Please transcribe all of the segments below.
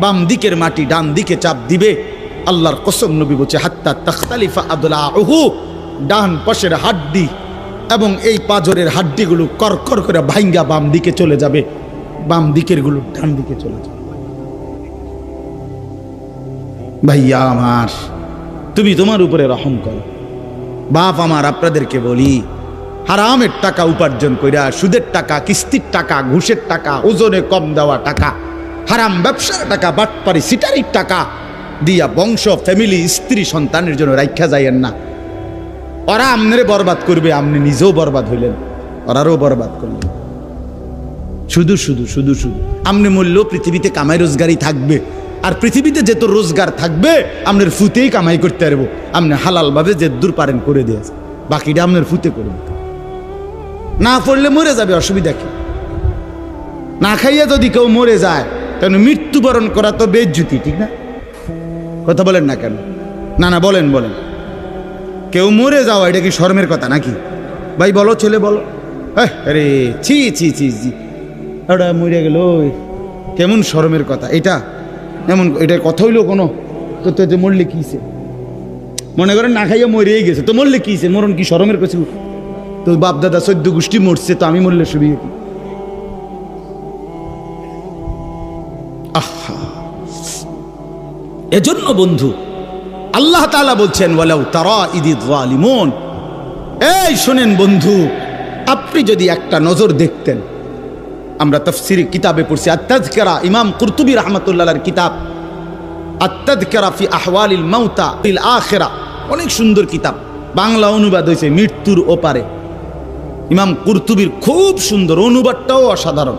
বাম দিকের মাটি ডান দিকে চাপ দিবে। আল্লাহর কসম নবী বলছে, হাত্তা তখতালিফা আদলা ওহু ডান পাশের হাড্ডি এবং এই পাজরের হাড্ডিগুলো করকর করে ভাইঙ্গা বাম দিকে চলে যাবে। বাম দিকেরগুলো ডান দিকে চলে যাবে। ভাইয়া আমার, তুমি তোমার উপরে রহম করো। বাপ আমার, আপনাদেরকে বলি, হারামের টাকা উপার্জন কইরা সুদের টাকা, কিস্তির টাকা, ঘুষের টাকা, ওজনে কম দেওয়া টাকা হারাম ব্যবসার টাকা, বাটপারি সিটারির টাকা দিয়া বংশ ফ্যামিলি স্ত্রী, সন্তানের জন্য রাখা যাইয়েন না। ওরা আমনেরে বরবাদ করবে আপনি নিজেও বরবাদ হইলেন, ওরারও বরবাদ করলেন। শুধু শুধু শুধু শুধু। আপনি মূল্য পৃথিবীতে কামাই রোজগারই থাকবে। আর পৃথিবীতে যেত রোজগার থাকবে আপনার ফুতেই কামাই করতে পারব। আপনি হালালভাবে যে দূর পারেন করে দিয়েছে বাকিটা আপনার ফুতে করবে না পড়লে মরে যাবে, অসুবিধা কি? না খাইয়া যদি কেউ মরে যায় তাহলে মৃত্যুবরণ করা তো বেজ্জুতি, ঠিক না? কথা বলেন না কেন? না না, বলেন বলেন। কেউ মরে যাওয়া, এটা কি শর্মের কথা নাকি? ভাই, বলো, ছেলে, বলো। আরে, ছি ছি ছি ছি। ওটা মরে গেল। কেমন শরমের কথা, এটা? এমন, এটার কথা হইল কোনো? তো তো মরলে কিছে মনে করেন না খাইয়া মরেই গেছে, তো মরলে কিছে মরণ কি শরমের কাছে তো বাপ দাদা সদ্য গোষ্ঠী মরছে, তো আমি মরলে সুবিধা কি? এজন্য বন্ধু, আল্লাহ তাআলা বলছেন, ওয়ালাউ তারা ইদি জালিমুন এই শোনেন বন্ধু, আপনি যদি একটা নজর দেখতেন, আমরা তফসিরি কিতাবে পড়ছি আত্তাজকারা ইমাম কুরতুবী রহমতুল্লাহর কিতাব আত্তাজকারা ফি আহওয়ালিল মাউতা ফিল আখিরা, অনেক সুন্দর কিতাব, বাংলা অনুবাদ হয়েছে মৃত্যুর ওপারে। ইমাম কুরতুবির খুব সুন্দর অনুবাদটাও অসাধারণ।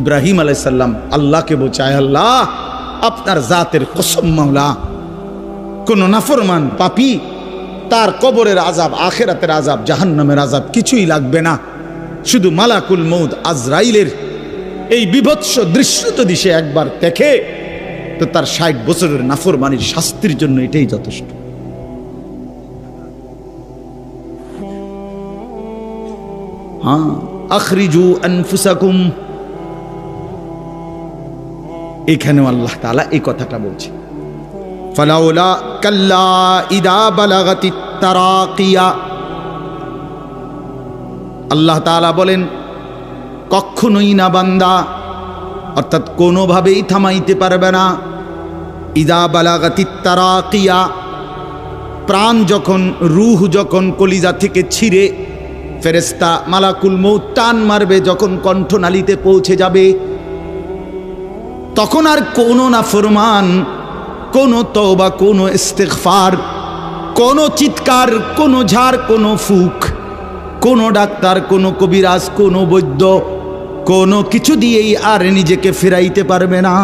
ইব্রাহিম আলাইসাল্লাম আল্লাহকে বোঝায়, আল্লাহ, আপনার জাতের কসম মাওলা। কোন নাফরমান পাপি, তার কবরের আজাব আখেরাতের আজাব জাহান্নামের আজাব কিছুই লাগবে না। শুধু মালাকুল মৌদ আজরাইলের এই বিভৎস দৃশ্য যদি সে একবার দেখে, তো তার ষাট বছরের নাফরমানির শাস্তির জন্য এটাই যথেষ্ট। হ্যাঁ আখরিজু আনফুসাকুম এখানেও আল্লাহ তাআলা এই কথাটা বলছে। ফালাউলা কাল্লা তারাকিয়া। আল্লাহ তাআলা বলেন, কখনোই না বান্দা, অর্থাৎ কোনোভাবেই থামাইতে পারবে না। ইদা বালাগাতি তারাকিয়া, প্রাণ যখন, রুহ যখন কলিজা থেকে ছিঁড়ে ফেরেস্তা মালাকুল মৌত টান মারবে যখন কণ্ঠনালীতে পৌঁছে যাবে তখন আর কোনো না ফরমান কোনো তওবা, কোনো ইস্তেকফার কোনো চিৎকার, কোনো ঝাড়, কোনো ফুক, কোনো ডাক্তার, কোনো কবিরাজ, কোনো বৈদ্য, কোনো কিছু দিয়েই আর নিজেকে ফেরাইতে পারবে না।